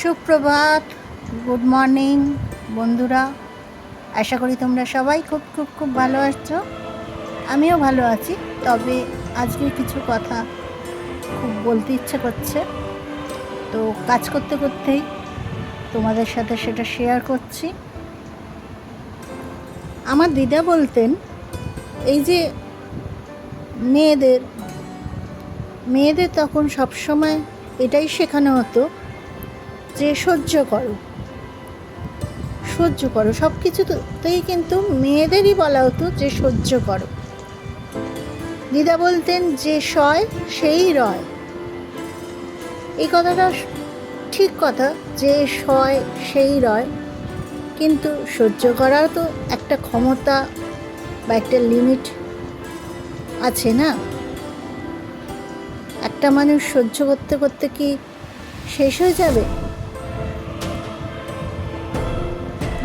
সুপ্রভাত। Good morning বন্ধুরা। আশা করি তোমরা সবাই খুব খুব খুব ভালো আছো। আমিও ভালো আছি, তবে আজকে কিছু কথা খুব বলতে ইচ্ছে করছে। তো কাজ করতে করতেই তোমাদের সাথে সেটা শেয়ার করছি। আমার দিদা বলতেন, এই যে মেয়েদের মেয়েদের তখন সবসময় এটাই শেখানো হতো যে সহ্য করো। সহ্য করো সব কিছুতেই কিন্তু মেয়েদেরই বলা হতো যে সহ্য করো। দিদা বলতেন যে সয়, সেই রয়। এই কথাটা ঠিক কথা যে সয়, সেই রয়। কিন্তু সহ্য করার তো একটা ক্ষমতা বা একটা লিমিট আছে না? একটা মানুষ সহ্য করতে করতে কি শেষ হয়ে যাবে?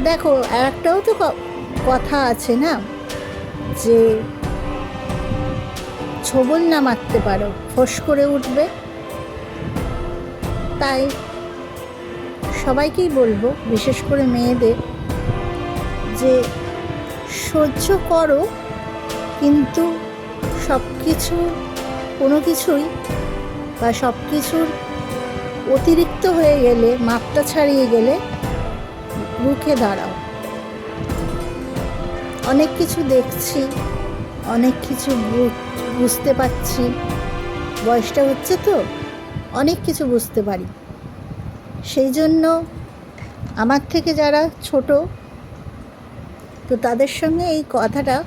দেখো একটাও তো কথা আছে না? যে ছবল না মারতে পারো, ফোঁস করে উঠবে। তাই সবাইকেই বলব, বিশেষ করে মেয়েদের, যে সহ্য করো, কিন্তু সব কিছু কোনো কিছুই বা সব কিছুর অতিরিক্ত হয়ে গেলে, মাপটা ছাড়িয়ে গেলে রুখে দাঁড়াও। অনেক কিছু দেখছি, অনেক কিছু বুঝতে পারছি। বয়সটা হচ্ছে তো, অনেক কিছু বুঝতে পারি। সেই জন্য আমার থেকে যারা ছোট, তো তাদের সঙ্গে এই কথাটা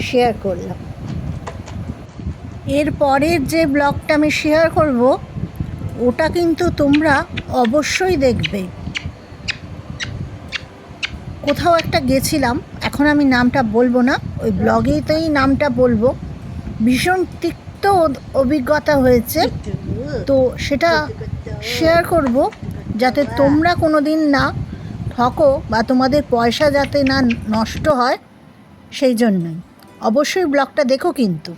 শেয়ার করলাম। এর পরের যে ব্লগটা আমি শেয়ার করব, ওটা কিন্তু তোমরা অবশ্যই দেখবে। কোথাও একটা গেছিলাম, এখন আমি নামটা বলব না, ওই ব্লগেতেই নামটা বলব। ভীষণ তিক্ত অভিজ্ঞতা হয়েছে। তো সেটা শেয়ার করব, যাতে তোমরা কোনো দিন না ঠকো বা তোমাদের পয়সা যাতে না নষ্ট হয়, সেই জন্যই। অবশ্যই ব্লগটা দেখো কিন্তু।